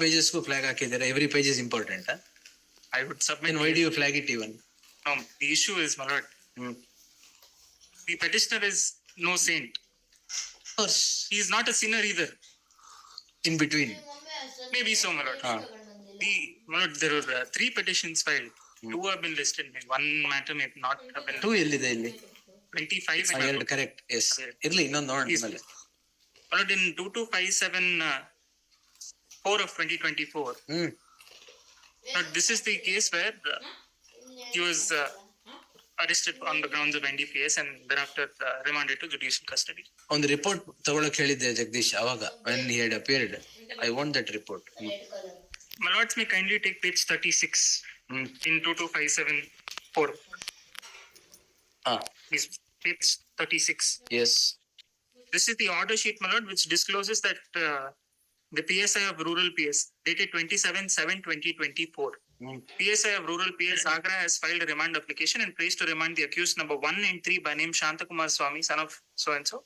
ಪೇಜಸ್ಗೂ flag ಹಾಕಿದ್ದಾರೆ every page is important I would submit. Then why do you flag it even No, the issue is, my lord, the petitioner is no saint. He is not a sinner either. In between Maybe so, my lord. Ah. The, my lord, there were uh, three petitions filed. Two have been listed. One matter may not have been. Two ಎಲ್ಲಿದೆ ಇಲ್ಲಿ Twenty-five. ಆ, ಎರಡು correct yes Correct. ಇರ್ಲಿ ಇನ್ನೊಂದು ನೋಡೋಣ Please, ಆಮೇಲೆ My lord, in two two five seven uh, four of twenty twenty-four. Hmm But this is the case where uh, he was uh, arrested on the grounds of NDPS and thereafter uh, remanded to judicial custody. ಒಂದು report ತಗೊಳಕ್ ಹೇಳಿದ್ದೆ ಜಗದೀಶ್ ಅವಾಗ when he had appeared I want that report My lords may kindly take page thirty-six hmm in two two five seven four. ಹಾ Please, page thirty-six. S This is the order sheet, my lord, which discloses that uh, the PSI of Rural PS, dated 27 7 2024. Mm. PSI of Rural PS Agra has filed a remand application and placed to remand the accused number 1 and 3 by name Shantakumar Swami, son of so and so,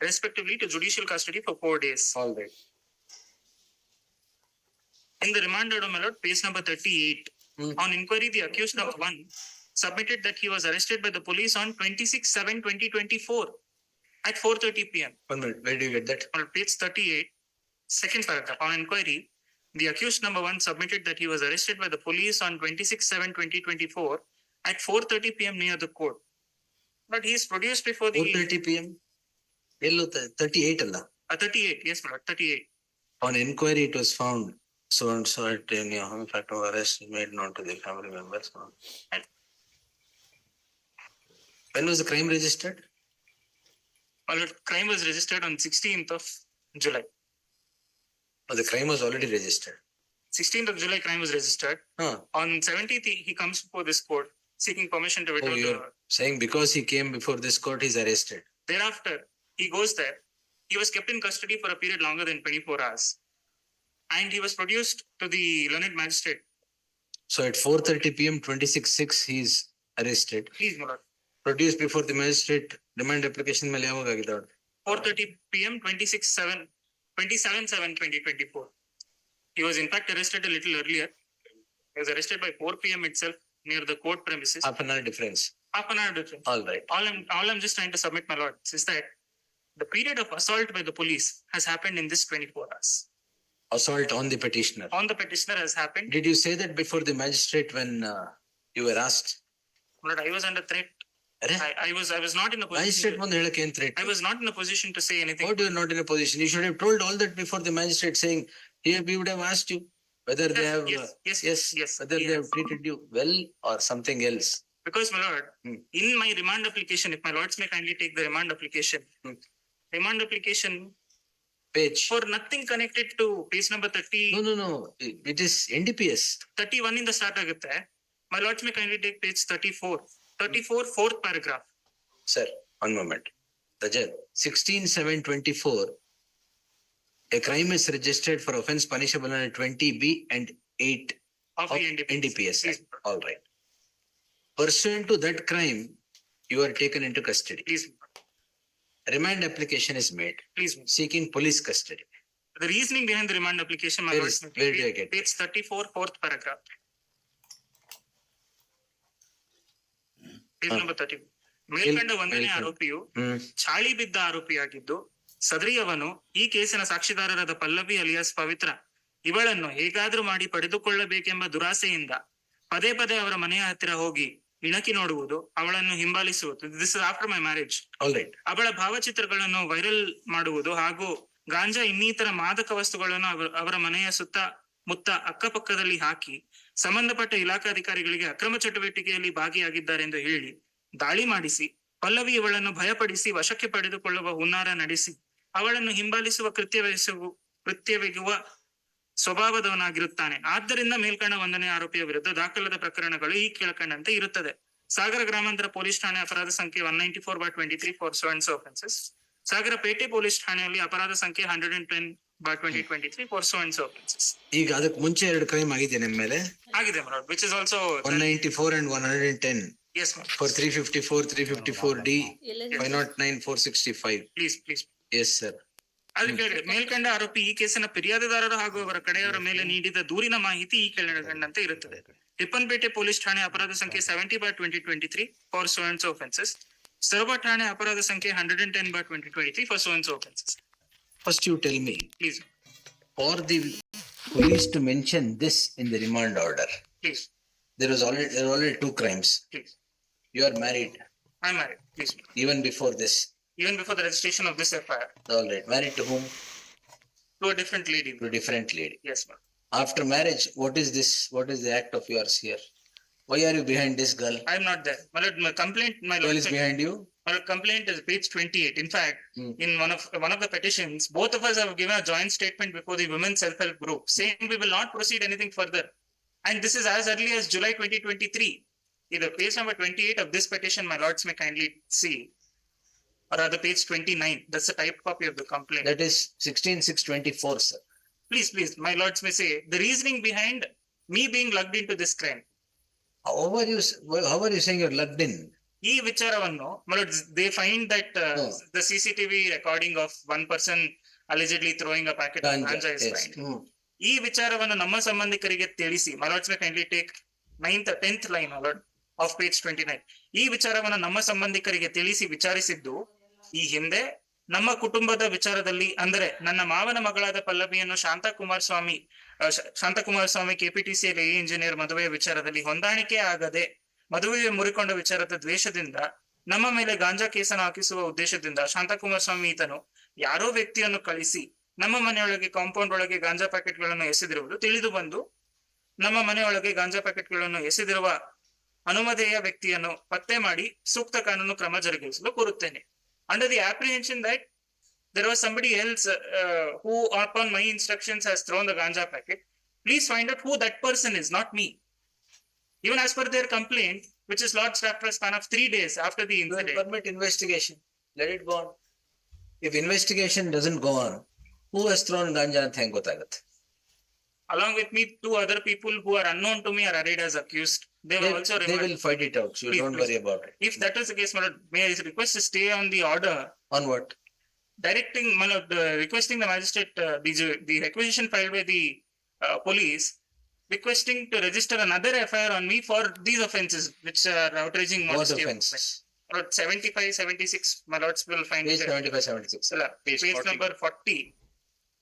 respectively to judicial custody for four days. All day. In the remand order, my lord, page number 38. Mm. On inquiry, the accused number 1 submitted that he was arrested by the police on 26 7 2024 at 4.30 p.m. One minute, where do you get that? On page 38, second paragraph, on inquiry, the accused number one submitted that he was arrested by the police on twenty-six seven twenty twenty-four at four thirty PM near the court. But he is produced before the. Four thirty P M yellow thirty eight ಅಲ್ಲ Uh, thirty-eight, yes, my lord, thirty-eight. On inquiry, it was found so and so at in your home fact of arrest is made known to the family members. When was the crime registered? My lord, crime was registered on sixteenth of July. Oh, the crime was already registered. Sixteenth of July, crime was registered. Huh. On seventeenth, he he comes before this court seeking permission to Oh, withdraw the. you're saying because he came before this court, he's arrested. Thereafter, he goes there. He was kept in custody for a period longer than twenty-four hours. And he was produced to the learned magistrate. So at four thirty PM, twenty-six six, he's arrested. Please, my lord. Produced before the magistrate, demand application ಮೇಲೆ ಯಾವಾಗ ಆಗಿದೆ ಅವ್ರು? Four thirty PM, twenty-six seven, twenty-seven seven, twenty twenty-four. He was in fact arrested a little earlier. He was arrested by four PM itself near the court premises. Half an hour difference. Half an hour difference. All right. All I'm, all I'm just trying to submit, my lord, is that the period of assault by the police has happened in this twenty-four hours. Assault on the petitioner. On the petitioner has happened. Did you say that before the magistrate when uh, you were asked? My lord, I was under threat. ಅರೆ I, I was, I was not in a magistrate position. ಮುಂದೆ ಹೇಳಕ್ಕೆ ಏನ್ threat? I was not in a position to say anything. What you are not in a position? You should have told all that before the magistrate saying, here we would have asked you whether they Yes, have, yes, uh, yes, yes, yes, whether they have yes. treated you well or something else. Because, my lord, Hmm. in my remand application, if my lords may kindly take the remand application. Hmm. Remand application Page. for nothing connected to page number thirty, No, no, no. It it is NDPS. thirty-one in the start ಆಗುತ್ತೆ. My lords may kindly take page thirty-four, thirty-four, fourth paragraph Sir, one moment. Rajat, sixteen seven twenty-four. A crime is registered for offense punishable under twenty B and eight of the NDPS. NDPS. Please, Act. All right. Pursuant to that crime, you are taken into custody. please, Remand application is made please. seeking police custody. The reasoning behind the remand application, my Where is- where do I get page thirty-four, fourth paragraph. Page number thirty. ಮೇಲ್ಕಂಡ ಒಂದನೇ. ಆರೋಪಿಯು. ಚಾಳಿ ಬಿದ್ದ ಆರೋಪಿಯಾಗಿದ್ದು ಸದರಿಯವನು ಈ ಕೇಸಿನ ಸಾಕ್ಷಿದಾರರಾದ Pallavi alias ಪವಿತ್ರ ಇವಳನ್ನು ಹೇಗಾದ್ರೂ ಮಾಡಿ ಪಡೆದುಕೊಳ್ಳಬೇಕೆಂಬ ದುರಾಸೆಯಿಂದ ಪದೇ ಪದೇ ಅವರ ಮನೆಯ ಹತ್ತಿರ ಹೋಗಿ ಇಣಕಿ ನೋಡುವುದು ಅವಳನ್ನು ಹಿಂಬಾಲಿಸುವುದು this is after my marriage. ಅವಳ ಭಾವಚಿತ್ರಗಳನ್ನು ವೈರಲ್ ಮಾಡುವುದು ಹಾಗೂ ಗಾಂಜಾ ಇನ್ನಿತರ ಮಾದಕ ವಸ್ತುಗಳನ್ನು ಅವರ ಮನೆಯ ಸುತ್ತ ಮುತ್ತ ಅಕ್ಕಪಕ್ಕದಲ್ಲಿ ಹಾಕಿ ಸಂಬಂಧಪಟ್ಟ ಇಲಾಖಾಧಿಕಾರಿಗಳಿಗೆ ಅಕ್ರಮ ಚಟುವಟಿಕೆಯಲ್ಲಿ ಭಾಗಿಯಾಗಿದ್ದಾರೆ ಎಂದು ಹೇಳಿ ದಾಳಿ ಮಾಡಿಸಿ, ಪಲ್ಲವಿ ಇವಳನ್ನು ಭಯಪಡಿಸಿ ವಶಕ್ಕೆ ಪಡೆದುಕೊಳ್ಳುವ ಹುನ್ನಾರ ನಡೆಸಿ, ಅವಳನ್ನು ಹಿಂಬಾಲಿಸುವ ಕೃತ್ಯವಹಿಸುವ ಕೃತ್ಯವೆಗುವ ಸ್ವಭಾವದವನಾಗಿರುತ್ತಾನೆ. ಆದ್ದರಿಂದ ಮೇಲ್ಕಂಡ ಒಂದನೇ ಆರೋಪಿಯ ವಿರುದ್ಧ ದಾಖಲಾದ ಪ್ರಕರಣಗಳು ಈ ಕೆಳಕಂಡಂತೆ ಇರುತ್ತದೆ. ಸಾಗರ ಗ್ರಾಮಾಂತರ ಪೊಲೀಸ್ ಠಾಣೆ ಅಪರಾಧ ಸಂಖ್ಯೆ one ninety four by twenty three for sevens offences Sagara ಪೇಟೆ ಪೊಲೀಸ್ ಠಾಣೆಯಲ್ಲಿ ಅಪರಾಧ ಸಂಖ್ಯೆ hundred and ten by three for sevens offences ಈಗ ಅದಕ್ಕೆ ಮುಂಚೆ ಎರಡು ಕ್ರೈಮ್ ಆಗಿದೆ ನಿಮ್ಮ ಮೇಲೆ. ಆಗಿದೆ my lord which is also one ninety four and one hundred and ten is for three fifty four three fifty four D five nought nine four sixty five please please yes sir ಅದು ಮೇಲ್ಕಂಡ ಆರೋಪಿ ಈ ಕೇಸಿನ ಫಿರ್ಯಾದಿದಾರರು ಹಾಗೂ ಅವರ ಕಡೆಯವರ ಮೇಲೆ ನೀಡಿದ ದೂರಿನ ಮಾಹಿತಿ ಈ ಕೆಳಗಂಡಂತೆ ಇರುತ್ತದೆ. ರಿಪ್ಪನ್ಪೇಟೆ ಪೊಲೀಸ್ ಠಾಣೆ ಅಪರಾಧ ಸಂಖ್ಯೆ seventy bar twenty twenty three for sons offenses Soraba ಠಾಣೆ ಅಪರಾಧ ಸಂಖ್ಯೆ hundred and ten bar twenty twenty three for sons offenses First, you tell me, please, for the police to mention this in the remand order, please, there was already there were already two crimes. please. You are married I'm married, please. even before this. Even before the registration of this FIR All right, married to whom? to a different lady. To a different lady. Yes, ma'am. After marriage, what is this? What is the act of yours here? Why are you behind this girl? I'm not there. My my complaint, my Girl is behind you lord, complaint is page twenty-eight. In fact, Hmm. in one of, one of the petitions, both of us have given a joint statement before the women's self-help group saying we will not proceed anything further. And this is as early as July twenty twenty-three. Either page number twenty-eight of this petition, my lords may kindly see. Or rather page twenty-nine, that's the typed copy of the complaint. That is sixteen six twenty-four, sir. Please, please, my lords may say, the reasoning behind me being lugged into this crime. How are you, s- how are you saying you're lugged in? ಈ ವಿಚಾರವನ್ನು they find that. The CCTV recording of one person allegedly throwing a packet. ಈ ವಿಚಾರವನ್ನು ನಮ್ಮ ಸಂಬಂಧಿಕರಿಗೆ ತಿಳಿಸಿ my lords may kindly take ninth tenth line of page twenty nine ಈ ವಿಚಾರವನ್ನು ನಮ್ಮ ಸಂಬಂಧಿಕರಿಗೆ ತಿಳಿಸಿ ವಿಚಾರಿಸಿದ್ದು ಈ ಹಿಂದೆ ನಮ್ಮ ಕುಟುಂಬದ ವಿಚಾರದಲ್ಲಿ ಅಂದರೆ ನನ್ನ ಮಾವನ ಮಗಳಾದ ಪಲ್ಲವಿಯನ್ನು ಶಾಂತಕುಮಾರ್ ಸ್ವಾಮಿ ಶಾಂತಕುಮಾರ ಸ್ವಾಮಿ ಕೆಪಿಟಿಸಿಯಲ್ಲಿ ಇಂಜಿನಿಯರ್ ಮದುವೆಯ ವಿಚಾರದಲ್ಲಿ ಹೊಂದಾಣಿಕೆ ಆಗದೆ ಮದುವೆ ಮುರಿಕೊಂಡ ವಿಚಾರದ ದ್ವೇಷದಿಂದ ನಮ್ಮ ಮೇಲೆ ಗಾಂಜಾ ಕೇಸನ್ನು ಹಾಕಿಸುವ ಉದ್ದೇಶದಿಂದ ಶಾಂತಕುಮಾರ್ ಸ್ವಾಮಿ ಈತನು ಯಾರೋ ವ್ಯಕ್ತಿಯನ್ನು ಕಳಿಸಿ ನಮ್ಮ ಮನೆಯೊಳಗೆ ಕಾಂಪೌಂಡ್ ಒಳಗೆ ಗಾಂಜಾ ಪ್ಯಾಕೆಟ್ಗಳನ್ನು ಎಸೆದಿರುವುದು ತಿಳಿದು ಬಂದು ನಮ್ಮ ಮನೆಯೊಳಗೆ ಗಾಂಜಾ ಪ್ಯಾಕೆಟ್ಗಳನ್ನು ಎಸೆದಿರುವ ಅನುಮತಿಯ ವ್ಯಕ್ತಿಯನ್ನು ಪತ್ತೆ ಮಾಡಿ ಸೂಕ್ತ ಕಾನೂನು ಕ್ರಮ ಜರುಗಿಸಲು ಕೋರುತ್ತೇನೆ. Under the apprehension that there was somebody else who upon my instructions has thrown the ganja packet, please find out who that person is, not me. even as per their complaint which is lodged after a span of three days after the You will incident permit investigation. Let it go on. If investigation doesn't go on, who has thrown ganja ಅಂತ ಹೆಂಗ್ ಗೊತ್ತಾಗತ್ತೆ? along with me two other people who are unknown to me are arrayed as accused they They were also they remanded. will fight it out, so you Please, don't please. worry about it. if that is the case my lord, may i request to stay on the order On what? directing my lord, uh, requesting the magistrate uh, the ju- the requisition filed by the uh, police requesting to register another FIR on me for these offences which are outraging What modesty of offenses? My lord, 75 76 my lords will find Page it seventy-five, seventy-six. Sir, Page page 40. number 40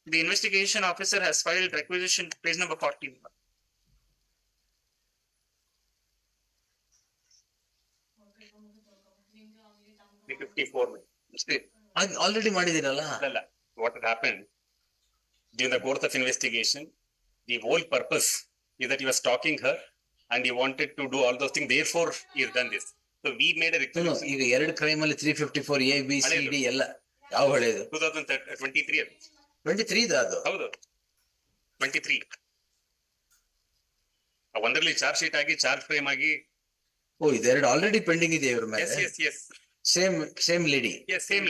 the investigation officer has filed requisition page number 40 The fifty-four. Already ಮಾಡಿದಿರಲ್ಲ? Lala, what had happened during the course of investigation, the whole purpose Is that he was stalking her and he wanted to do all those things, therefore he has done this. So we made a No, no, requisition, ಈಗ ಎರಡು crime ಅಲ್ಲಿ three fifty four A B C. D ಎಲ್ಲ ಯಾವ ಹಳೇದು two thousand twenty-three, twenty three ಅದು ಹೌದು twenty three. ಒಂದರಲ್ಲಿ charge sheet ಆಗಿ ಚಾರ್ಜ್ ಫ್ರೇಮ್ ಆಗಿ ಓ ಇದೆರಡು ಆಲ್ರೆಡಿ ಪೆಂಡಿಂಗ್ ಇದೆ ಇವ್ರ ಎಸ್ ಮೇಲೆ yes yes same same lady yes same